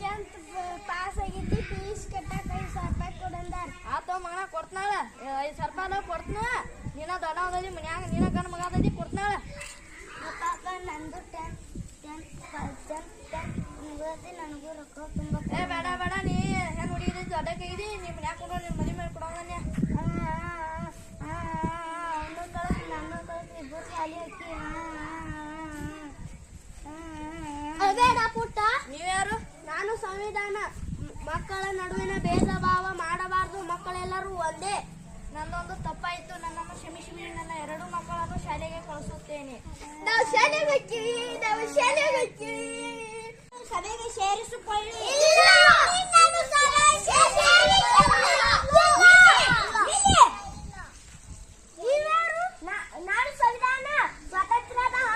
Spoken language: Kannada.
ಟೆಂತ್ ಪಾಸ್ ಆಗೈತಿ ಫೀಸ್ ಕಟ್ಟಕ್ಕೆ ಐದು ಸಾವಿರ ರೂಪಾಯಿ ಕೊಡಂದಾರ ಆತೋ ಮಗನ ಕೊಡ್ತಾಳ ಐದು ಸಾವಿರ ರೂಪಾಯಿ ಕೊಡ್ತನ. ನೀನ ದೊಡ್ಡ ಅದದಿ ಮನ್ಯಾಗ ನೀನ ಗಂಡ ಮಗ ಅದದಿ ಕೊಡ್ತಾಳ ಪಾಪ ನಂದು ಟೆಂತ್ ಟೆಂತ್ ಟೆಂತ್ ನನಗೂ ರೊಕ್ಕ ತುಂಬ ಏ ಬೇಡ ಬೇಡ ನೀ ಹೆಂಗೆ ಹುಡುಗಿದಿ ದೊಡ್ಡಕ್ಕಾಗಿದಿ ನಿಮ್ಮ ಮನ್ಯಾಗ ಕೊಡೋ ನಿಮ್ಮ ಸಂವಿಧಾನ ಮಕ್ಕಳ ನಡುವಿನ ಭೇದ ಭಾವ ಮಾಡಬಾರದು. ಮಕ್ಕಳೆಲ್ಲರೂ ಒಂದೇ. ನನ್ನೊಂದು ತಪ್ಪಾಯಿತು. ನನ್ನನ್ನು ಕ್ಷಮಿಸಿ ನನ್ನ ಎರಡು ಮಕ್ಕಳನ್ನು ಶಾಲೆಗೆ ಕಳಿಸುತ್ತೇನೆ. ನಾವು ಶಾಲೆಗೆ ಹೋಗ್ತೀವಿ. ನಾವು ಶಾಲೆಗೆ ಹೋಗ್ತೀವಿ. ಸಭೆಗೆ ಸೇರಿಸಿಕೊಳ್ಳಿ. ಶಾಲೆ